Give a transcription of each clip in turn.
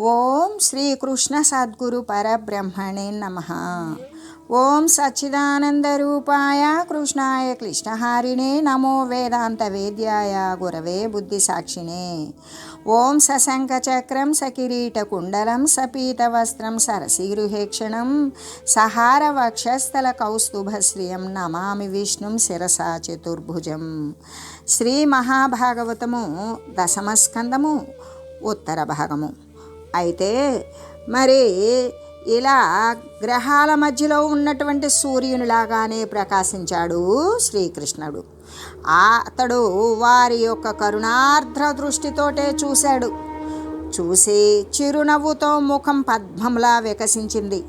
ఓం శ్రీకృష్ణ సద్గురు పరబ్రహ్మణే నమ. ఓం సచ్చిదానందరూపాయ కృష్ణాయ క్లిష్టహారిణే నమో వేదాంత వేద్యాయ గురవే బుద్ధిసాక్షిణే. ఓం సశంఖచక్రం సకిరీటకుండలం సపీతవస్త్రం సరసీగృహేక్షణం సహార వక్షస్థల కౌస్తుభశ్రియం నమామి విష్ణుం శిరసా చతుర్భుజం. శ్రీ మహాభాగవతము దశమస్కందము ఉత్తర భాగము. అయితే మరి ఇలా గ్రహాల మధ్యలో ఉన్నటువంటి సూర్యునిలాగానే ప్రకాశించాడు శ్రీకృష్ణుడు. అతడు వారి యొక్క కరుణార్ద్ర దృష్టితోటే చూశాడు. చూసి చిరునవ్వుతో ముఖం పద్మంలా వికసించింది.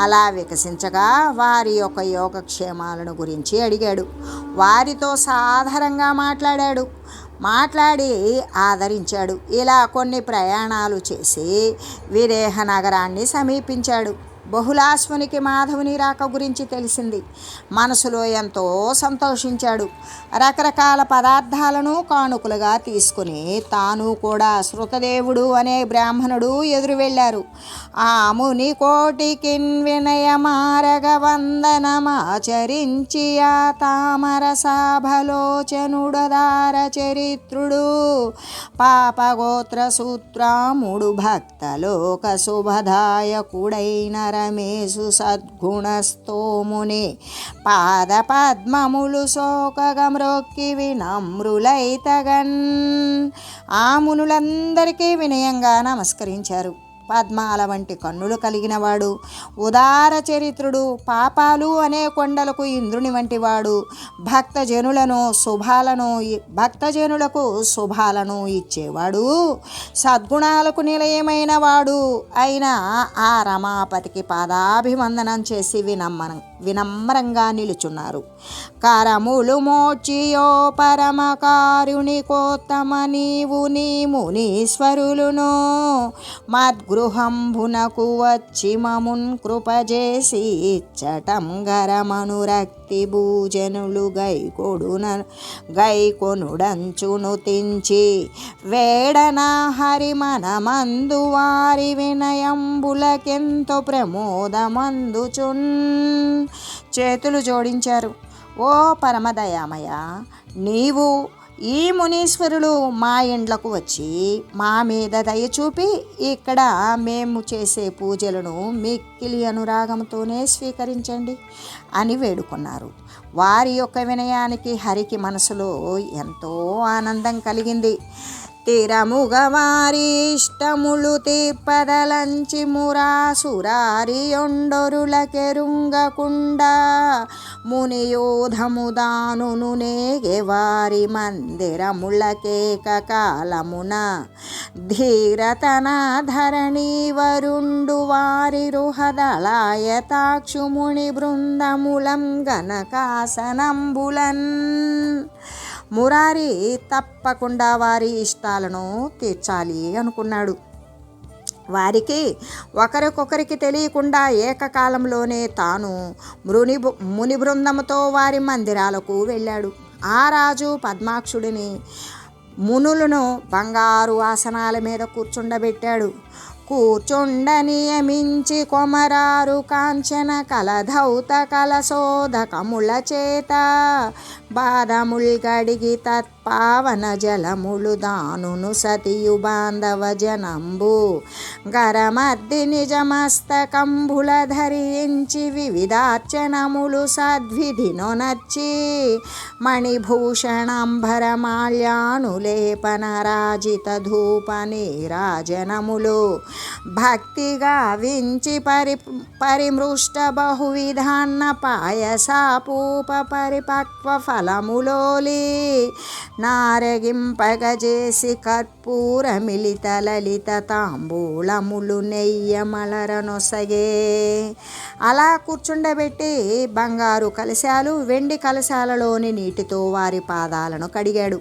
అలా వికసించగా వారి యొక్క యోగక్షేమాలను గురించి అడిగాడు. వారితో సాధారణంగా మాట్లాడాడు. మాట్లాడి ఆదరించాడు. ఇలా కొన్ని ప్రయాణాలు చేసి విరేహ నగరాన్ని సమీపించాడు. బహుళాశ్వునికి మాధవుని రాక గురించి తెలిసింది. మనసులో ఎంతో సంతోషించాడు. రకరకాల పదార్థాలను కానుకలుగా తీసుకుని తాను కూడా శృతదేవుడు అనే బ్రాహ్మణుడు ఎదురు వెళ్ళారు ఆ ముని కోటికి వినయమారగ వందనమాచరించి ఆ తామర సాభలోచనుడదార చరిత్రుడు. పాపగోత్ర సూత్రాముడు భక్తలోక శుభదాయకుడైన రమేశు సద్గుణస్తోముని పాద పద్మములు శోకగమ్రొక్కి వినమ్రులైతగన్ ఆ మునులందరికీ వినయంగా నమస్కరించారు. పద్మాల వంటి కన్నులు కలిగినవాడు ఉదార చరిత్రుడు పాపాలు అనే కొండలకు ఇంద్రుని వంటివాడు భక్తజనులను శుభాలను భక్తజనులకు శుభాలను ఇచ్చేవాడు సద్గుణాలకు నిలయమైన వాడు అయిన ఆ రమాపతికి పాదాభివందనం చేసి వినమ్మనం వినమ్రంగా నిలుచున్నారు. కరములు మోచియో పరమకారుని కోత్తమ నీవు నీ మునీశ్వరులును గృహంభునకు వచ్చి మమున్ కృపజేసి ఇచ్చటం గరమనురక్తి భూజనులు గైకొడున గైకొనుడంచును తించి వేడన హరిమనమందు వారి వినయంబులకెంతో ప్రమోదమందుచున్. చేతులు జోడించారు. ఓ పరమదయామయ నీవు ఈ మునీశ్వరులు మా ఇండ్లకు వచ్చి మా మీద దయ చూపి ఇక్కడ మేము చేసే పూజలను మిక్కిలి అనురాగంతోనే స్వీకరించండి అని వేడుకున్నారు. వారి యొక్క వినయానికి హరికి మనసులో ఎంతో ఆనందం కలిగింది. తిరముగవారీష్టములు తీర్పదలంచి మురాసురారి ఒండొరులకెరుంగకుండా మునియోధము దానును నేగే వారి మందిరములకేక ధీరతన ధరణి వరుండు వారి రుహదళాయతాక్షుముని బృందములం గనకాసనంబులన్ మురారి తప్పకుండా వారి ఇష్టాలను తీర్చాలి అనుకున్నాడు. వారికి ఒకరికొకరికి తెలియకుండా ఏకకాలంలోనే తాను మృని ముని బృందంతో వారి మందిరాలకు వెళ్ళాడు. ఆ రాజు పద్మాక్షుడిని మునులను బంగారు ఆసనాల మీద కూర్చుండబెట్టాడు. కూర్చుండ నియమించి కొమరారు కాంచన కలధౌత కలశోధకముల చేత. బాదముల్ గడిగి పావన జలములు దానును సతియు బాంధవ జనంబు. గరమద్ది నిజమస్తకంబుల ధరించి వివిధార్చనములు సద్విధిను నచ్చి. మణిభూషణంభరమాల్యానులేపన రాజిత ధూప నీరాజనములు భక్తిగా వించి పరి పరిమృష్ట బహువిధాన్న పాయసాపూప పరిపక్వ ఫలములోలి. నారగింపగజేసి కర్పూర మిలిత లలిత తాంబూలములు నెయ్యమలరనొసగే అలా కూర్చుండబెట్టి బంగారు కలశాలు వెండి కలశాలలోని నీటితో వారి పాదాలను కడిగాడు.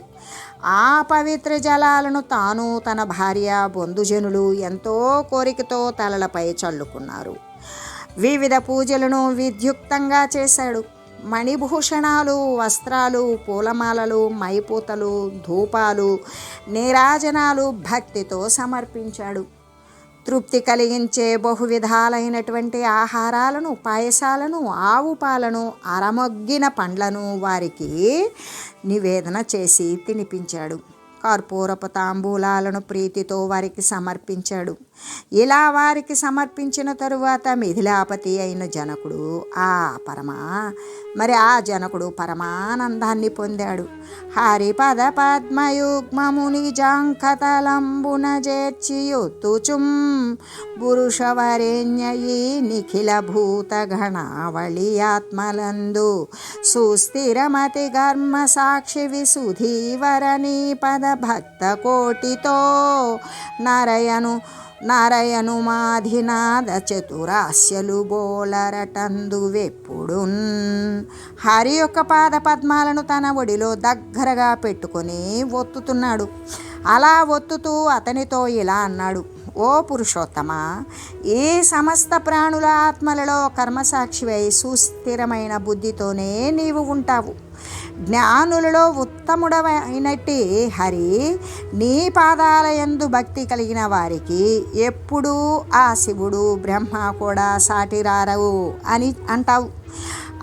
ఆ పవిత్ర జలాలను తాను తన భార్య బంధుజనులు ఎంతో కోరికతో తలలపై చల్లుకున్నారు. వివిధ పూజలను విద్యుక్తంగా చేశాడు. మణిభూషణాలు వస్త్రాలు పూలమాలలు మైపూతలు ధూపాలు నీరాజనాలు భక్తితో సమర్పించాడు. తృప్తి కలిగించే బహువిధాలైనటువంటి ఆహారాలను పాయసాలను ఆవు పాలను అరమొగ్గిన పండ్లను వారికి నివేదన చేసి తినిపించాడు. కర్పూరపు తాంబూలాలను ప్రీతితో వారికి సమర్పించాడు. ఇలా వారికి సమర్పించిన తరువాత మిథిలాపతి అయిన జనకుడు ఆ పరమా మరి ఆ జనకుడు పరమానందాన్ని పొందాడు. హరిపద పద్మయుగ్మముని జాంకతలంబున చేర్చియుత్తుచుం పురుషవరేణ్యయి నిఖిల భూతగణావళి ఆత్మలందు. సుస్థిరమతి గర్మ సాక్షి విసుధీవరణీ పద భక్త కోటితో నరయను నారాయణుమాధినాథ చతురాస్యలు బోలరటందువెప్పుడున్. హరి యొక్క పాద పద్మాలను తన ఒడిలో దగ్గరగా పెట్టుకొని ఒత్తుతున్నాడు. అలా ఒత్తుతూ అతనితో ఇలా అన్నాడు ఓ పురుషోత్తమ ఈ సమస్త ప్రాణుల ఆత్మలలో కర్మసాక్షివై సుస్థిరమైన బుద్ధితోనే నీవు ఉంటావు. జ్ఞానులలో ఉత్తముడమైనట్టి హరి నీ పాదాల ఎందు భక్తి కలిగిన వారికి ఎప్పుడూ ఆ శివుడు బ్రహ్మ కూడా సాటిరారవు అని అంటావు.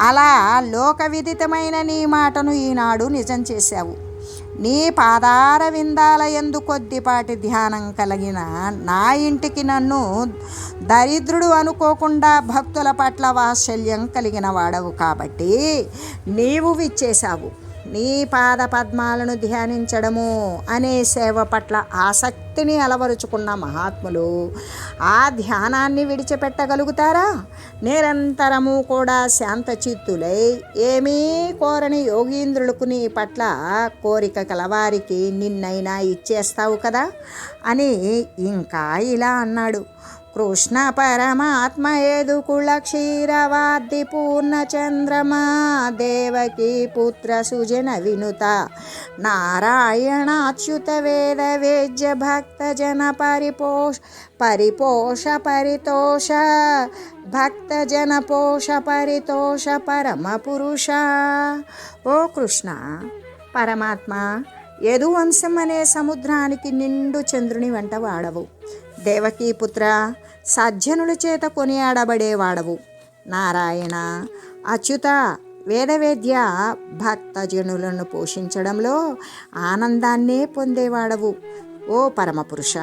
అలా లోక విదితమైన నీ మాటను ఈనాడు నిజం చేశావు. నీ పాదార విందాల ఎందు కొద్దిపాటి ధ్యానం కలిగిన నా ఇంటికి నన్ను దరిద్రుడు అనుకోకుండా భక్తుల పట్ల వాత్సల్యం కలిగిన వాడవు కాబట్టి నీవు విచ్చేశావు. నీ పాద పద్మాలను ధ్యానించడము అనే సేవ పట్ల ఆసక్తిని అలవరుచుకున్న మహాత్ములు ఆ ధ్యానాన్ని విడిచిపెట్టగలుగుతారా? నిరంతరము కూడా శాంతచిత్తులై ఏమీ కోరని యోగీంద్రులకు నీ పట్ల కోరిక కలవారికి నిన్నైనా ఇచ్చేస్తావు కదా? అని ఇంకా ఇలా అన్నాడు. కృష్ణ పరమాత్మ ఏదుకుళ క్షీరవాది పూర్ణచంద్రమా దేవకి పుత్ర సుజన వినుత. నారాయణాచ్యుత వేద వేద్య భక్త జన పరిపోష పరిపోష పరితోష భక్త జన పోష పరితోష పరమ పురుష. ఓ కృష్ణ పరమాత్మ యదువంశం అనే సముద్రానికి నిండు చంద్రుని వెంట వాడవు. దేవకీపుత్ర సజ్జనుల చేత కొనియాడబడేవాడవు. నారాయణ అచ్యుత వేదవేద్య భక్తజనులను పోషించడంలో ఆనందాన్నే పొందేవాడవు. ఓ పరమపురుష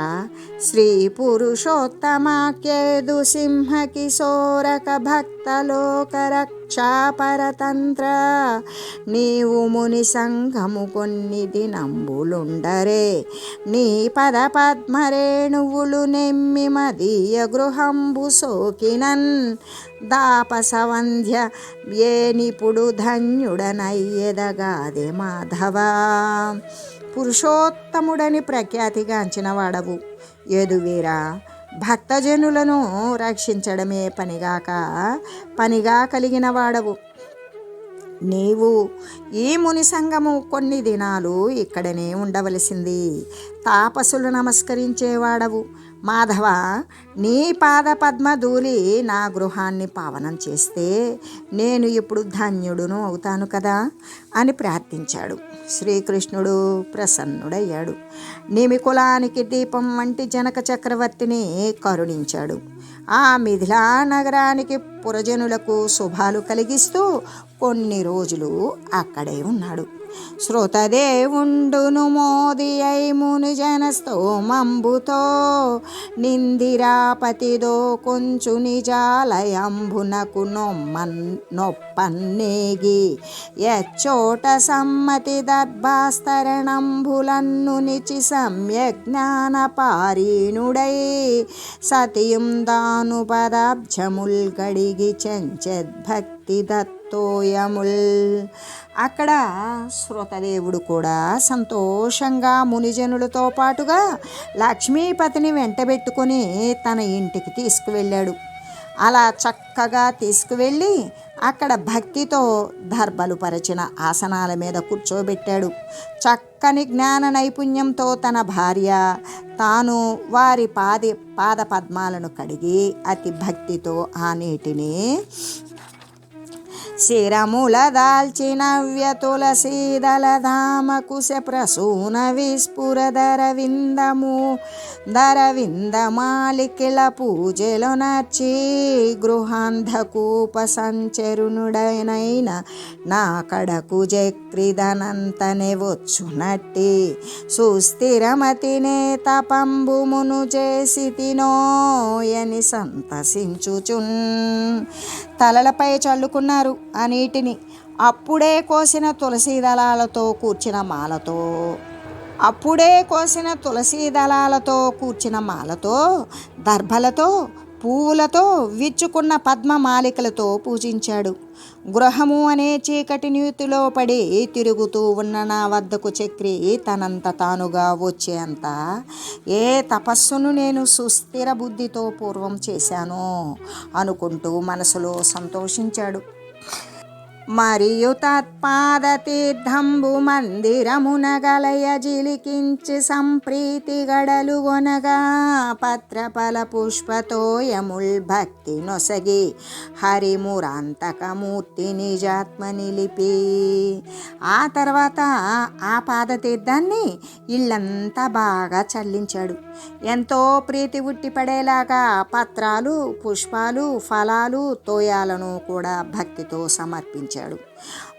శ్రీ పురుషోత్తమాఖ్యేదు సింహ కిశోరక భక్తలోకరక్షాపరతంత్ర. రక్షా పరతంత్ర నీవు ముని సంఘము కొన్ని దినంబులుండరే నీ పద పద్మరేణువులు నెమ్మి మదీయ గృహంబు సోకినన్. దాపసవంధ్య ఏనిపుడు ధన్యుడనయ్యెదగాదే మాధవా. పురుషోత్తముడని ప్రఖ్యాతిగాంచిన వాడవు. ఏదువీరా? భక్తజనులను రక్షించడమే పనిగాక పనిగా కలిగిన వాడవు. నీవు ఈ ముని సంఘము కొన్ని దినాలు ఇక్కడనే ఉండవలసింది. తాపసులు నమస్కరించేవాడవు మాధవ నీ పాద ధూళి నా గృహాన్ని పావనం చేస్తే నేను ఇప్పుడు ధన్యుడును అవుతాను కదా అని ప్రార్థించాడు. శ్రీకృష్ణుడు ప్రసన్నుడయ్యాడు. నిమి కులానికి దీపం వంటి జనక చక్రవర్తిని కరుణించాడు. ఆ మిథిలా నగరానికి పురజనులకు శుభాలు కలిగిస్తూ కొన్ని రోజులు అక్కడే ఉన్నాడు. శ్రోతదేవుండును మోది అయి ముని జనస్తోమంబుతో నిందిరాపతిదో కొంచు నిజాలయంబునకు నొమ్మన్ నొప్పన్నేగి ఎచ్చోట సమ్మతి దర్భాస్తరణంబులన్ను నిచి సమ్యక్ జ్ఞాన పారీణుడై సతియం పదాబ్జముల్ గడిగి చెంచెద్భక్తి దత్తోయముల్ అక్కడ శ్రోతదేవుడు కూడా సంతోషంగా మునిజనులతో పాటుగా లక్ష్మీపతిని వెంటబెట్టుకొని తన ఇంటికి తీసుకువెళ్ళాడు. అలా చక్కగా తీసుకువెళ్ళి అక్కడ భక్తితో దర్భలు పరిచిన ఆసనాల మీద కూర్చోబెట్టాడు. చక్కని జ్ఞాన నైపుణ్యంతో తన భార్య తాను వారి పాది పాద పద్మాలను కడిగి అతి భక్తితో ఆ నీటిని శిరముల దాల్చిన వ్యతులసీదల ధామ కుశ ప్రసూన దరవిందము దరవింద ధరవిందమాలికిల పూజలు నర్చి గృహాంధకూప సంచరునుడైన నా కడకు జక్రిదనంతనే వచ్చునట్టి. సుస్థిరమతినే తపంబుమును చేసి తినోయని సంతసించుచున్. తలలపై చల్లుకున్నారు ఆ నీటిని. అప్పుడే కోసిన తులసి దళాలతో కూర్చిన మాలతో అప్పుడే కోసిన తులసి దళాలతో కూర్చిన మాలతో దర్భలతో పువ్వులతో విచ్చుకున్న పద్మ మాలికలతో పూజించాడు. గృహము అనే చీకటి నీతిలో పడి తిరుగుతూ ఉన్న నా వద్దకు చక్రి తనంత తానుగా వచ్చేంత. ఏ తపస్సును నేను సుస్థిర బుద్ధితో పూర్వం చేశాను అనుకుంటూ మనసులో సంతోషించాడు. మరియు తత్పాదతీర్థంబు మందిరమునగలయ మందిరమున గలయ జిలికించి సంప్రీతి గడలు గొనగా పత్రఫల పుష్పతోయముల్ భక్తి నొసగి హరిమురాంతకమూర్తి నిజాత్మ నిలిపి. ఆ తర్వాత ఆ పాదతీర్థాన్ని ఇల్లంతా బాగా చల్లించాడు. ఎంతో ప్రీతి ఉట్టిపడేలాగా పత్రాలు పుష్పాలు ఫలాలు తోయాలను కూడా భక్తితో సమర్పించాడు.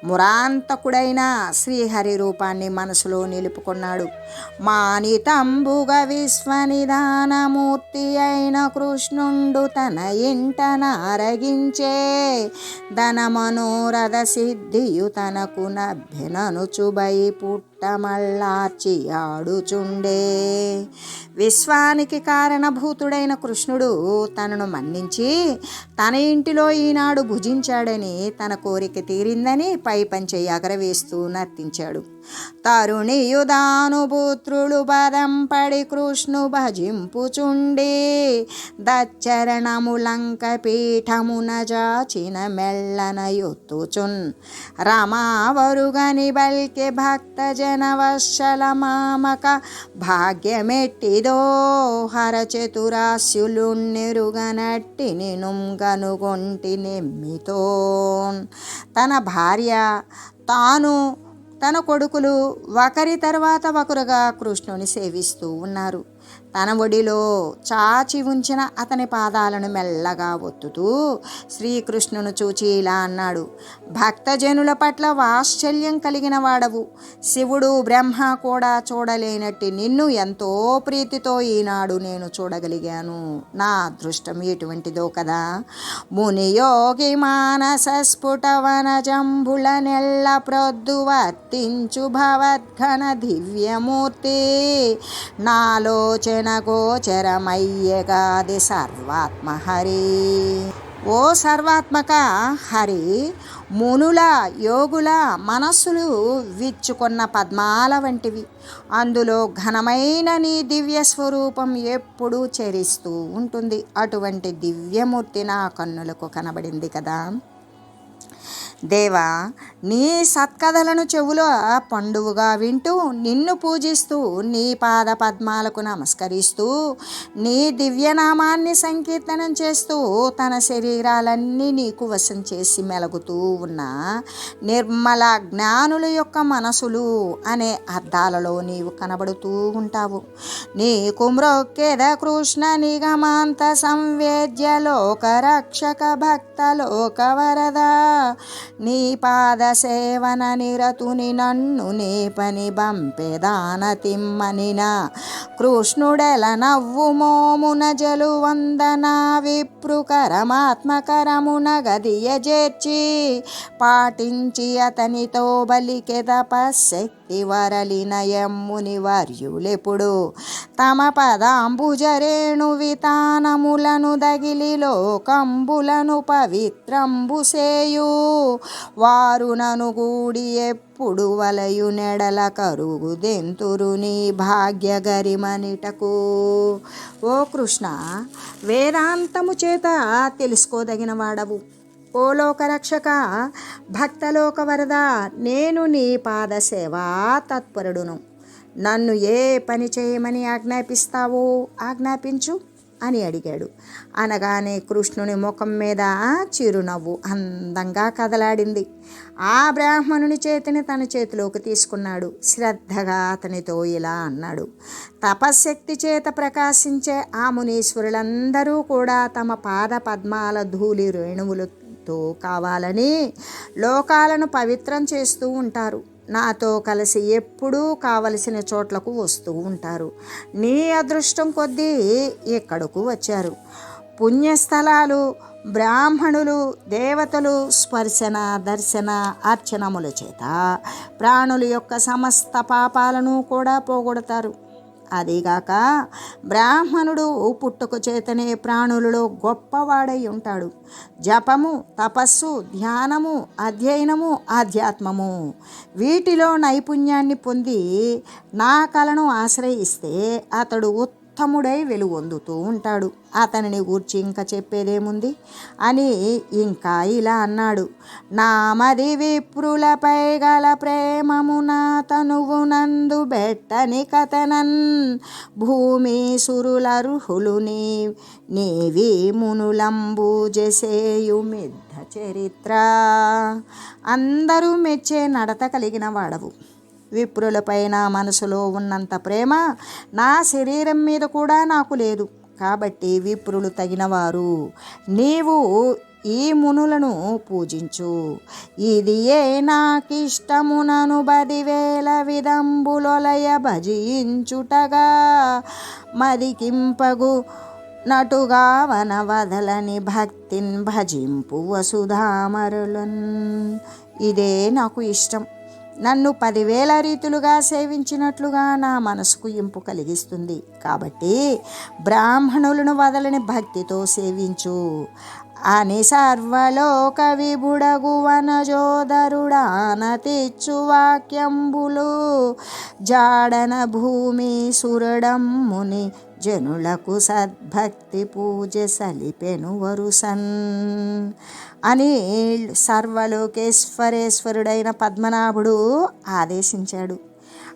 మురాంతకుడైన శ్రీహరి రూపాన్ని మనసులో నిలుపుకున్నాడు. మానితంబుగ విశ్వనిధానమూర్తి అయిన కృష్ణుండు తన ఇంట నారగించే ధన మనోరథ సిద్ధియు తనకు నభ్యననుచుబై పుట్టమల్లార్చి ఆడుచుండే విశ్వానికి కారణభూతుడైన కృష్ణుడు తనను మన్నించి తన ఇంటిలో ఈనాడు భుజించాడని తన కోరిక తీరిందని పై పంచె ఎగరవేస్తూ నర్తించాడు. తరుణియుదానుపుత్రులు పదం పడి కృష్ణు భజింపుచుండి దచ్చరణములంక పీఠమున జాచిన మెల్లన యొత్తుచున్. రమావరుగని బల్కె భక్త జన వత్సల మామక భాగ్యమెట్టిదో హర చతురాస్యులున్నెరుగనట్టి నినుం నెమ్మితో తన భార్య తాను తన కొడుకులు ఒకరి తర్వాత ఒకరుగా కృష్ణుని సేవిస్తూ ఉన్నారు. తన ఒడిలో చాచి ఉంచిన అతని పాదాలను మెల్లగా ఒత్తుతూ శ్రీకృష్ణును చూచి ఇలా అన్నాడు భక్తజనుల పట్ల వాత్సల్యం కలిగిన వాడవు. శివుడు బ్రహ్మ కూడా చూడలేనట్టి నిన్ను ఎంతో ప్రీతితో ఈనాడు నేను చూడగలిగాను. నా అదృష్టం ఎటువంటిదో కదా. మునియోగి మానస స్ఫుటవన జంబుల నెల్ల ప్రొద్దు వర్తించు భవద్ఘన దివ్యమూర్తి. నాలోచన గోచరమయ్యగాది సర్వాత్మ హరి. ఓ సర్వాత్మక హరి మునుల యోగుల మనస్సులు విచ్చుకున్న పద్మాల వంటివి. అందులో ఘనమైన నీ దివ్య స్వరూపం ఎప్పుడూ చరిస్తూ ఉంటుంది. అటువంటి దివ్యమూర్తి నా కన్నులకు కనబడింది కదా. దేవా నీ సత్కథలను చెవులో పండువుగా వింటూ నిన్ను పూజిస్తూ నీ పాద పద్మాలకు నమస్కరిస్తూ నీ దివ్యనామాన్ని సంకీర్తనం చేస్తూ తన శరీరాలన్నీ నీకు వశం చేసి మెలుగుతూ ఉన్న నిర్మల జ్ఞానుల యొక్క మనసులు అనే అర్థాలలో నీవు కనబడుతూ ఉంటావు. నీకు మ్రొక్కెద కృష్ణ నిగమాంత సంవేద్య లోక రక్షక భక్త లోక వరద నీ పాద సేవన నిరతుని నన్ను నీ పని బంపెదాన తిమ్మనిన. కృష్ణుడెల నవ్వు మోమున జలు వందన. విప్రుకరమాత్మకరమున గదియజేర్చి పాటించి అతనితో బలికె తపశక్తి వరలిన యమ్ముని తమ పదాంబుజరేణు వితానములను దగిలి లోకంబులను పవిత్రంబు సేయు. వారు నను గూడి ఎప్పుడు వలయు నెడల కరుగు దెంతురు నీ భాగ్య గరిమనిటకు ఓ కృష్ణ వేదాంతము చేత తెలుసుకోదగిన వాడవు. ఓ లోకరక్షక భక్తలోక వరద నేను నీ పాద సేవా తత్పరుడును. నన్ను ఏ పని చేయమని ఆజ్ఞాపిస్తావో ఆజ్ఞాపించు అని అడిగాడు. అనగానే కృష్ణుని ముఖం మీద చిరునవ్వు అందంగా కదలాడింది. ఆ బ్రాహ్మణుని చేతిని తన చేతిలోకి తీసుకున్నాడు. శ్రద్ధగా అతనితో ఇలా అన్నాడు. తపశ్శక్తి చేత ప్రకాశించే ఆ మునీశ్వరులందరూ కూడా తమ పాద పద్మాల ధూళి రేణువులు నాతో కావాలని లోకాలను పవిత్రం చేస్తూ ఉంటారు. నాతో కలిసి ఎప్పుడూ కావలసిన చోట్లకు వస్తూ ఉంటారు. నీ అదృష్టం కొద్దీ ఇక్కడకు వచ్చారు? పుణ్యస్థలాలు బ్రాహ్మణులు దేవతలు స్పర్శన దర్శన అర్చనముల చేత ప్రాణుల యొక్క సమస్త పాపాలను కూడా పోగొడతారు. అదిగాక బ్రాహ్మణుడు పుట్టుక చేతనే ప్రాణులలో గొప్పవాడై ఉంటాడు. జపము తపస్సు ధ్యానము అధ్యయనము ఆధ్యాత్మము. వీటిలో నైపుణ్యాన్ని పొంది నా కలను ఆశ్రయిస్తే అతడు ఉత్తముడై వెలుగొందుతూ ఉంటాడు. అతనిని గూర్చి ఇంకా చెప్పేదేముంది? అని ఇంకా ఇలా అన్నాడు. నామది విప్రులపై గల ప్రేమము నా తనువు నందు బెట్టని కథనన్ భూమి సురులర్హులు నీ నీవి మునులంబు జసేయు మిద్ధ చరిత్ర. అందరూ మెచ్చే నడత కలిగిన వాడవు. విప్రులపైన మనసులో ఉన్నంత ప్రేమ నా శరీరం మీద కూడా నాకు లేదు. కాబట్టి విప్రులు తగినవారు. నీవు ఈ మునులను పూజించు. ఇది ఏ నాకిష్టమునను బదివేల విదంబులొలయ భజించుటగా. మదికింపగు నటుగా వన వదలని భక్తిన్ భజింపు వసుధామరులన్. ఇదే నాకు ఇష్టం. నన్ను పదివేల రీతులుగా సేవించినట్లుగా నా మనసుకు ఇంపు కలిగిస్తుంది. కాబట్టి బ్రాహ్మణులను వదలని భక్తితో సేవించు. అని సర్వలోక విబుడగు వనజోదరుడానతిచ్చు వాక్యంబులు. జాడన భూమి సురడం ముని జనులకు సద్భక్తి పూజ సలిపెను వరుసన్ అని సర్వలోకేశ్వరేశ్వరుడైన పద్మనాభుడు ఆదేశించాడు.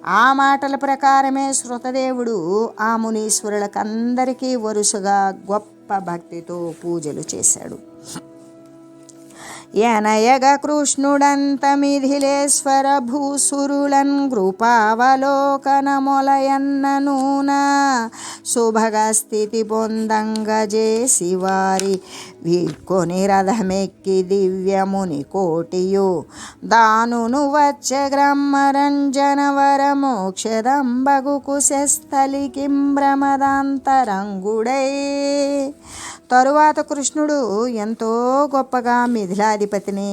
ఆ మాటల ప్రకారమే శృతదేవుడు ఆ మునీశ్వరులకందరికీ వరుసగా గొప్ప భక్తితో పూజలు చేశాడు. ఎనయగ కృష్ణుడంతమిథిలేశ్వర భూసురులన్ కృపావలోకన శుభగస్థితి శుభగ స్థితి పొందంగ వారి వీడ్కొని రథమెక్కి దివ్యముని కోటియు. దానును వచ్చ గ్రమ్మరంజన వర మోక్షదంబగు కుశస్థలి భ్రమదాంతరంగుడై. తరువాత కృష్ణుడు ఎంతో గొప్పగా మిథిలాధిపతిని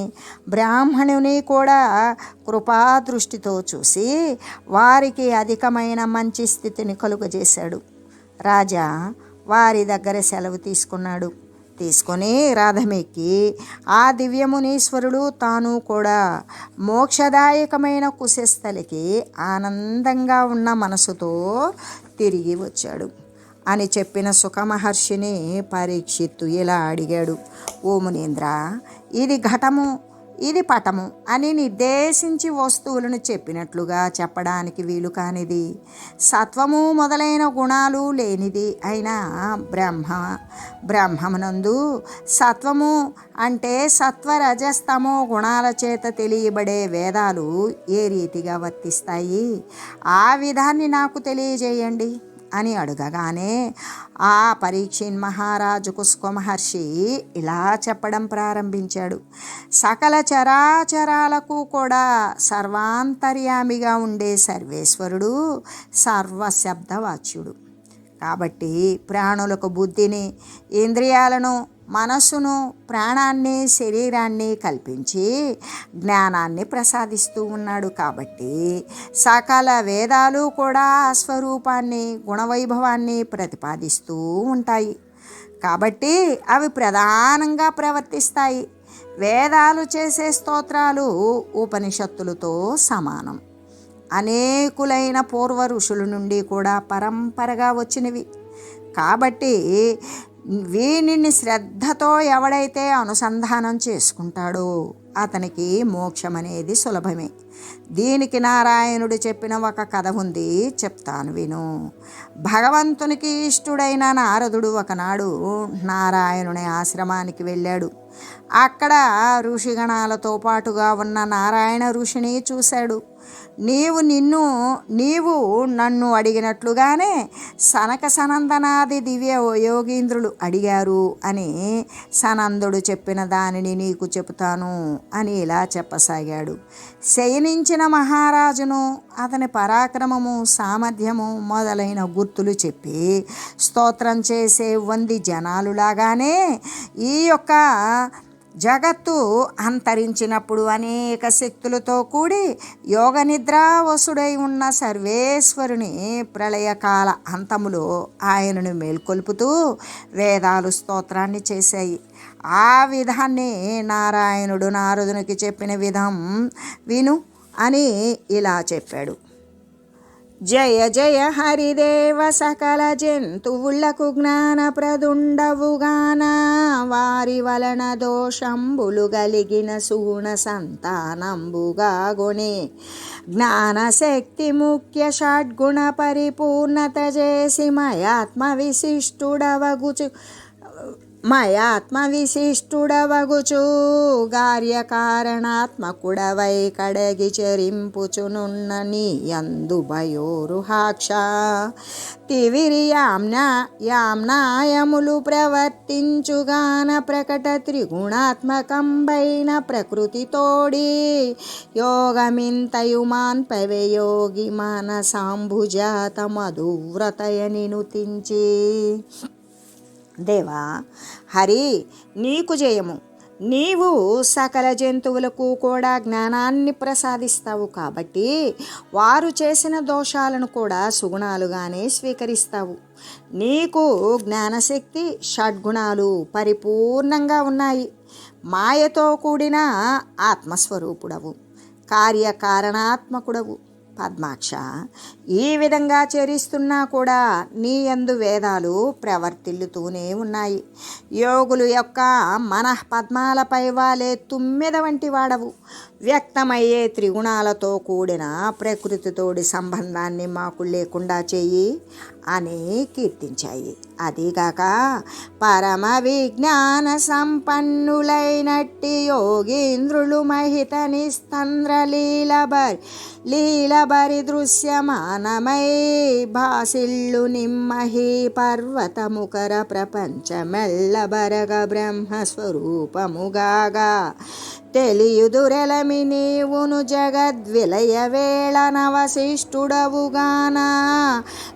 బ్రాహ్మణుని కూడా కృపాదృష్టితో చూసి వారికి అధికమైన మంచి స్థితిని కలుగజేశాడు. రాజా వారి దగ్గర సెలవు తీసుకున్నాడు. తీసుకొని రాధమెక్కి ఆ దివ్యమునీశ్వరుడు తాను కూడా మోక్షదాయకమైన కుశస్థలికి ఆనందంగా ఉన్న మనసుతో తిరిగి వచ్చాడు. అని చెప్పిన సుఖమహర్షిని పరీక్షిత్తు ఇలా అడిగాడు. ఓ మునీంద్ర ఇది ఘటము ఇది పటము అని నిర్దేశించి వస్తువులను చెప్పినట్లుగా చెప్పడానికి వీలు కానిది. సత్వము మొదలైన గుణాలు లేనిది అయినా బ్రహ్మ బ్రహ్మమునందు సత్వము అంటే సత్వరజస్తమో గుణాల చేత తెలియబడే వేదాలు ఏ రీతిగా వర్తిస్తాయి? ఆ విధాన్ని నాకు తెలియజేయండి. అని అడగగానే ఆ పరీక్షిన్ మహారాజు కుస్క మహర్షి ఇలా చెప్పడం ప్రారంభించాడు. సకల చరాచరాలకు కూడా సర్వాంతర్యామిగా ఉండే సర్వేశ్వరుడు సర్వశబ్దవాచ్యుడు. కాబట్టి ప్రాణులకు బుద్ధిని ఇంద్రియాలను మనస్సును ప్రాణాన్ని శరీరాన్ని కల్పించి జ్ఞానాన్ని ప్రసాదిస్తూ ఉన్నాడు కాబట్టి సకల వేదాలు కూడా స్వరూపాన్ని గుణవైభవాన్ని ప్రతిపాదిస్తూ ఉంటాయి. కాబట్టి అవి ప్రధానంగా ప్రవర్తిస్తాయి. వేదాలు చేసే స్తోత్రాలు ఉపనిషత్తులతో సమానం. అనేకులైన పూర్వ ఋషుల నుండి కూడా పరంపరగా వచ్చినవి. కాబట్టి వీనిని శ్రద్ధతో ఎవడైతే అనుసంధానం చేసుకుంటాడో అతనికి మోక్షం అనేది సులభమే. దీనికి నారాయణుడు చెప్పిన ఒక కథ ఉంది చెప్తాను విను. భగవంతునికి ఇష్టుడైన నారదుడు ఒకనాడు నారాయణుని ఆశ్రమానికి వెళ్ళాడు. అక్కడ ఋషిగణాలతో పాటుగా ఉన్న నారాయణ ఋషిని చూశాడు. నీవు నిన్ను నీవు నన్ను అడిగినట్లుగానే సనక సనందనాది దివ్య యోగీంద్రులు అడిగారు అని సనందుడు చెప్పిన దానిని నీకు చెబుతాను అని ఇలా చెప్పసాగాడు. శయనించిన మహారాజును అతని పరాక్రమము సామర్థ్యము మొదలైన గుర్తులు చెప్పి స్తోత్రం చేసే వంది జనాలులాగానే ఈ యొక్క జగత్తు అంతరించినప్పుడు అనేక శక్తులతో కూడి యోగ నిద్రావసుడై ఉన్న సర్వేశ్వరుని ప్రళయకాల అంతములో ఆయనను మేల్కొల్పుతూ వేదాలు స్తోత్రాన్ని చేశాయి. ఆ విధాన్ని నారాయణుడు నారదునికి చెప్పిన విధం విను. అని ఇలా చెప్పాడు. జయ జయ హరిదేవ సకల జంతువులకు జ్ఞానప్రదుండవుగాన. వారి వలన దోషంబులు గలిగిన సూణ సంతానంబుగా గుణే జ్ఞానశక్తి ముఖ్య షడ్గుణ పరిపూర్ణత చేసి మయాత్మ విశిష్టుడవగుచు మయాత్మ విశిష్టుడవగుచు కార్యకారణాత్మకుడవై కడగి చరింపుచునున్న నీ యందు భయోరుహాక్ష తివిరియామ్న యామ్నాయములు ప్రవర్తించుగాన ప్రకట త్రిగుణాత్మకంబైన ప్రకృతితోడి యోగమింతయుమాన్ పవయోగి యోగి మానసాంభుజాత మధువ్రతయని నుతించి దేవా హరి నీకు జయము. నీవు సకల జంతువులకు కూడా జ్ఞానాన్ని ప్రసాదిస్తావు కాబట్టి వారు చేసిన దోషాలను కూడా సుగుణాలుగానే స్వీకరిస్తావు. నీకు జ్ఞానశక్తి షడ్గుణాలు పరిపూర్ణంగా ఉన్నాయి. మాయతో కూడిన ఆత్మస్వరూపుడవు. కార్యకారణాత్మకుడవు. పద్మాక్ష ఈ విధంగా చరిస్తున్నా కూడా నీ యందు వేదాలు ప్రవర్తిల్లుతూనే ఉన్నాయి. యోగులు యొక్క మన పద్మాలపై వాలే తుమ్మెద వంటి వాడవు. వ్యక్తమయ్యే త్రిగుణాలతో కూడిన ప్రకృతితోడి సంబంధాన్ని మాకు లేకుండా చెయ్యి అని కీర్తించాయి. అదీగాక పరమ విజ్ఞాన సంపన్నులైనట్టి యోగీంద్రులు మహితని నిస్తంద్ర లీలబరి లీలబరి దృశ్యమానమై భాసిల్లు నిమ్మహి పర్వతముకర ప్రపంచమెల్లబరగ బ్రహ్మస్వరూపముగాగా తెలియుదురెలమి నీవును జగద్విలయ వేళ నవశిష్టుడవుగాన.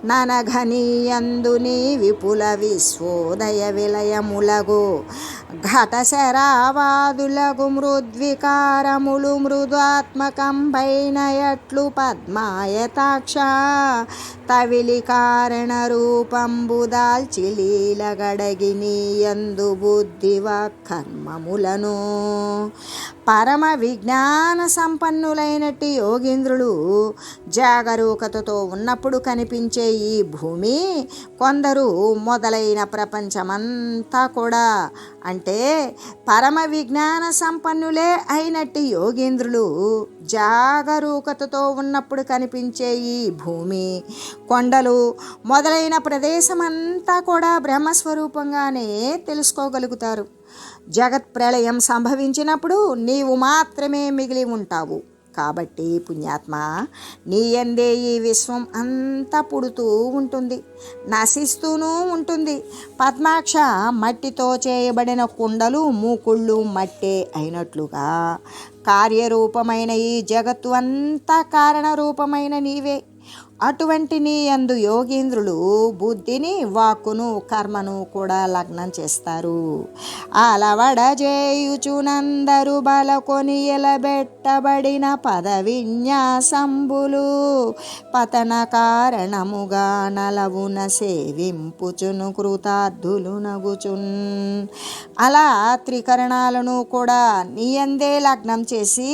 ననఘనీయందు నీ విపుల విశ్వోదయ విలయములగు ఘట శరావాదులగు మృద్వికారములు మృదాత్మకంబైన ఎట్లు పద్మాయతాక్ష తవిలి కారణ రూపంబుదాల్చి లీలగడగినీయందు బుద్ధివ కర్మములను పరమ విజ్ఞాన సంపన్నులైనటి యోగీంద్రులు జాగరూకతతో ఉన్నప్పుడు కనిపించే ఈ భూమి కొందరు మొదలైన ప్రపంచమంతా కూడా అంటే అంటే పరమ విజ్ఞాన సంపన్నులే అయినట్టు యోగేంద్రులు జాగరూకతతో ఉన్నప్పుడు కనిపించే ఈ భూమి కొండలు మొదలైన ప్రదేశమంతా కూడా బ్రహ్మస్వరూపంగానే తెలుసుకోగలుగుతారు. జగత్ ప్రళయం సంభవించినప్పుడు నీవు మాత్రమే మిగిలి ఉంటావు. కాబట్టి పుణ్యాత్మ నీ ఎందే ఈ విశ్వం అంతా పుడుతూ ఉంటుంది. నశిస్తూనూ ఉంటుంది. పద్మాక్ష మట్టితో చేయబడిన కుండలు మూకుళ్ళు మట్టే అయినట్లుగా. కార్యరూపమైన ఈ జగత్తు అంతా కారణరూపమైన నీవే. అటువంటి నీ అందు యోగీంద్రులు బుద్ధిని వాక్కును కర్మను కూడా లగ్నం చేస్తారు. అలవడ చేయుచునందరు బలకొని ఎలబెట్టబడిన పద విన్యాసంబులు పతన కారణముగా నలవున సేవింపుచును కృతార్థులు నగుచున్. అలా త్రికరణాలను కూడా నీయందే లగ్నం చేసి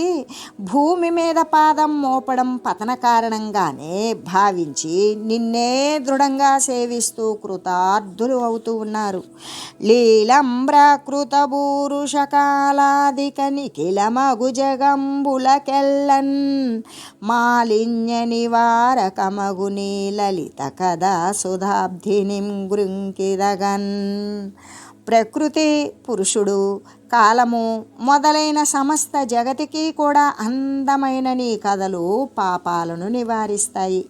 భూమి మీద పాదం మోపడం పతన కారణంగానే భావించి నిన్నే దృఢంగా సేవిస్తూ కృతార్థులు అవుతూ ఉన్నారు. లీలంబ్రకృత బూరుషకాలాదిక నిఖిలమగు జగంబులకెల్లన్ మాలిన్య నివారకమగు నీ లలిత కదా సుధాబ్ధినిం గృంకిదగన్. ప్రకృతి పురుషుడు కాలము మొదలైన సమస్త జగతికి కూడా అందమైన నీ కథలు పాపాలను నివారిస్తాయి.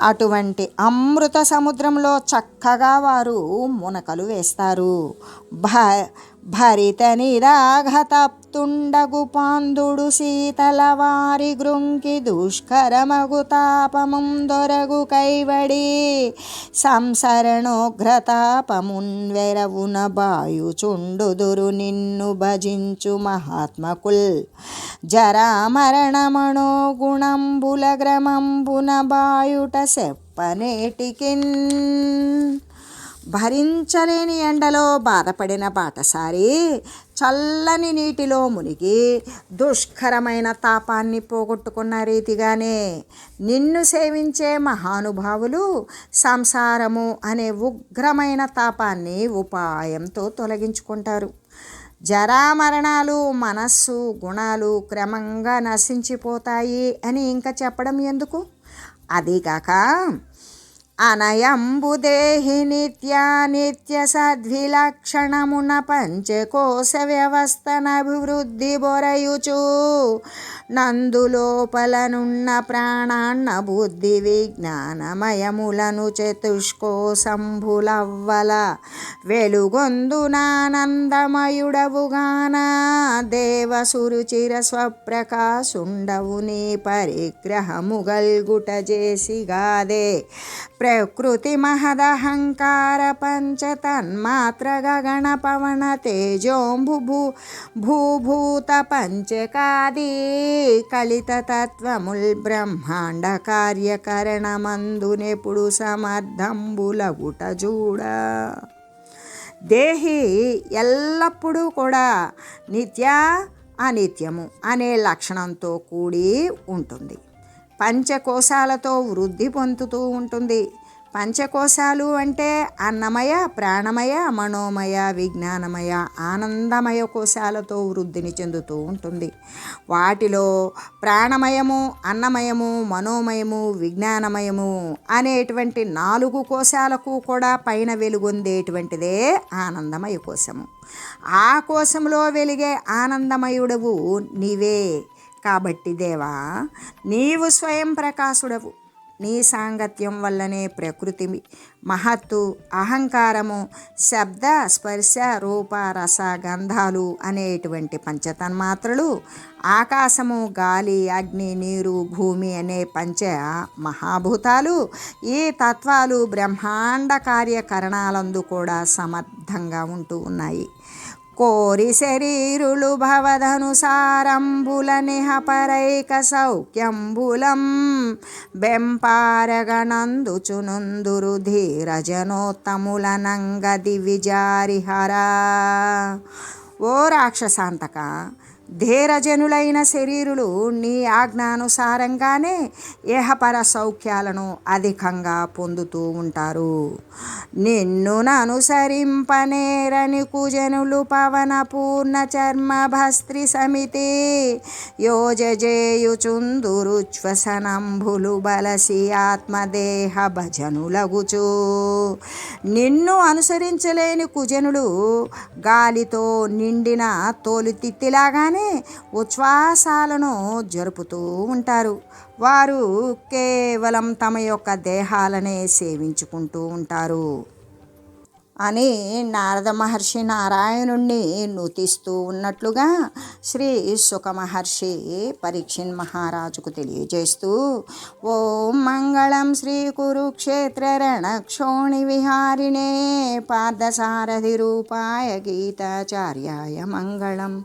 అటువంటి అమృత సముద్రంలో చక్కగా వారు మునకలు వేస్తారు. భ భరిత నిరాఘతప్తుండగు పాందుడు శీతల వారి గృంకి దుష్కరమగు తాపముం దొరగు కైవడి సంసరణోగ్రతాపమున్వెరవున బాయుచుండుదురు నిన్ను భజించు మహాత్మకుల్. జరామరణమణో గుణంబుల గ్రమంబున బాయుట సెప్పనేటికిన్. భరించలేని ఎండలో బాధపడిన బాటసారి చల్లని నీటిలో మునిగి దుష్కరమైన తాపాన్ని పోగొట్టుకున్న రీతిగానే నిన్ను సేవించే మహానుభావులు సంసారము అనే ఉగ్రమైన తాపాన్ని ఉపాయంతో తొలగించుకుంటారు. జరామరణాలు మనస్సు గుణాలు క్రమంగా నశించిపోతాయి అని ఇంకా చెప్పడం ఎందుకు? అదీగాక అనయంబుదేహి నిత్యానిత్య సద్విలక్షణమున పంచకోశ వ్యవస్థనభివృద్ధి బొరయుచు. నందులోపలనున్న ప్రాణాన్న బుద్ధి విజ్ఞానమయములను చతుష్కోశంభులవ్వల వెలుగొందునానందమయుడవుగాన దేవసురుచిర స్వప్రకాశుండవు నీ పరిగ్రహముగల్గుట చేసిగాదే ప్రకృతి మహదహంకార పంచతన్మాత్ర గగణ పవన తేజోంబు భూ భూభూత పంచకాది కలిత తత్వముల్ బ్రహ్మాండ కార్యకరణమందునెప్పుడు సమర్థంబులగుట చూడ దేహి ఎల్లప్పుడూ కూడా నిత్య అనిత్యము అనే లక్షణంతో కూడి ఉంటుంది. పంచకోశాలతో వృద్ధి పొందుతూ ఉంటుంది. పంచకోశాలు అంటే అన్నమయ ప్రాణమయ మనోమయ విజ్ఞానమయ ఆనందమయ కోశాలతో వృద్ధిని చెందుతూ ఉంటుంది. వాటిలో ప్రాణమయము అన్నమయము మనోమయము విజ్ఞానమయము అనేటువంటి నాలుగు కోశాలకు కూడా పైన వెలుగొందేటువంటిదే ఆనందమయ కోశము. ఆ కోశంలో వెలిగే ఆనందమయుడవు నీవే. కాబట్టి దేవా నీవు స్వయం ప్రకాశుడవు. నీ సాంగత్యం వల్లనే ప్రకృతి మహత్తు అహంకారము శబ్ద స్పర్శ రూప రస గంధాలు అనేటువంటి పంచతన్మాత్రలు ఆకాశము గాలి అగ్ని నీరు భూమి అనే పంచ మహాభూతాలు ఈ తత్వాలు బ్రహ్మాండ కార్యకరణాలందు కూడా సమర్థంగా ఉంటూ ఉన్నాయి. కోరి శరీరులు భవదనుసారంబుల నిహపరైక సౌఖ్యంబులం బెంపారగణందుచునుందురు ధీరజనోత్తములనంగది విజారిహరా ఓ రాక్షసాంతక ధీరజనులైన శరీరులు నీ ఆజ్ఞానుసారంగానే ఏహపర సౌఖ్యాలను అధికంగా పొందుతూ ఉంటారు. నిన్ను అనుసరింపనేరని కుజనులు పవన పూర్ణ చర్మ భస్త్రి సమితి యోజజేయుచుందురుచ్వసనంభులు బలసి ఆత్మదేహ భజనులగుచు. నిన్ను అనుసరించలేని కుజనులు గాలితో నిండిన తోలుతిత్తిలాగానే ఉచ్ఛ్వాసాలను జరుపుతూ ఉంటారు. వారు కేవలం తమ యొక్క దేహాలనే సేవించుకుంటూ ఉంటారు. అని నారద మహర్షి నారాయణుణ్ణి నూతిస్తూ ఉన్నట్లుగా శ్రీ సుఖ మహర్షి పరీక్షిన్ మహారాజుకు తెలియజేస్తూ ఓం మంగళం శ్రీ కురుక్షేత్ర రణక్షోణి విహారిణే పార్థసారథి రూపాయ గీతాచార్యాయ మంగళం.